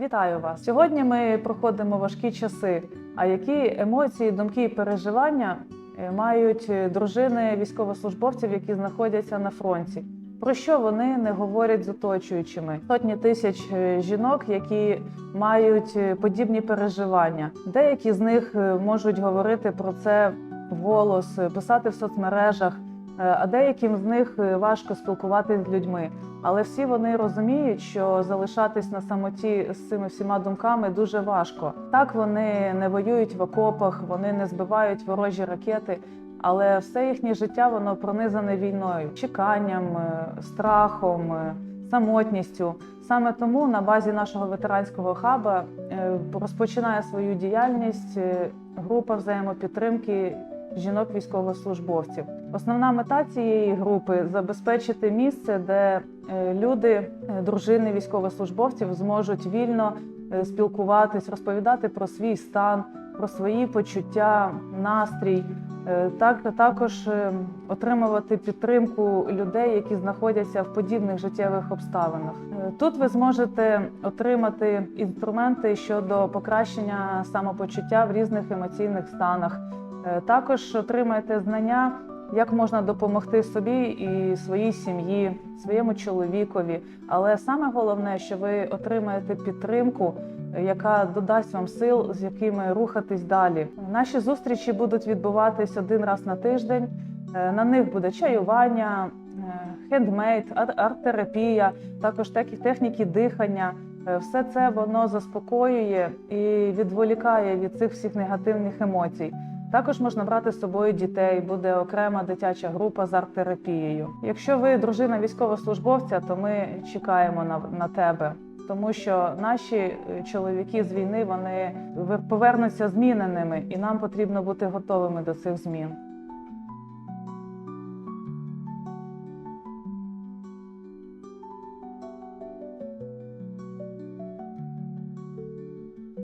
Вітаю вас! Сьогодні ми проходимо важкі часи. А які емоції, думки і переживання е, мають е, дружини військовослужбовців, які знаходяться на фронті? Про що вони не говорять з оточуючими? Сотні тисяч е, жінок, які мають подібні переживання. Деякі з них можуть говорити про це вголос, е, писати в соцмережах, а деяким з них е, важко спілкуватися з людьми. Але всі вони розуміють, що залишатись на самоті з цими всіма думками дуже важко. Так вони не воюють в окопах, вони не збивають ворожі ракети, але все їхнє життя воно пронизане війною, чеканням, е, страхом, е, самотністю. Саме тому на базі нашого ветеранського хаба е, розпочинає свою діяльність е, група взаємопідтримки жінок військовослужбовців. Основна мета цієї групи забезпечити місце, де е, люди, е, дружини військовослужбовців зможуть вільно е, спілкуватись, розповідати про свій стан, про свої почуття, настрій. Так також отримувати підтримку людей, які знаходяться в подібних життєвих обставинах. Тут ви зможете отримати інструменти щодо покращення самопочуття в різних емоційних станах. Е, Також отримаєте знання, як можна допомогти собі і своїй сім'ї, своєму чоловікові. Але саме головне, що ви отримаєте підтримку, яка додасть вам сил, з якими рухатись далі. Наші зустрічі будуть відбуватись один раз на тиждень. Е, На них буде чаювання, е, хендмейд, арт-терапія, також такі техніки дихання. Все це воно заспокоює і відволікає від цих всіх негативних емоцій. Також можна брати з собою дітей, буде окрема дитяча група з арт-терапією. Якщо ви дружина військовослужбовця, то ми чекаємо на, на тебе, тому що наші е, чоловіки з війни вони повернуться зміненими, і нам потрібно бути готовими до цих змін.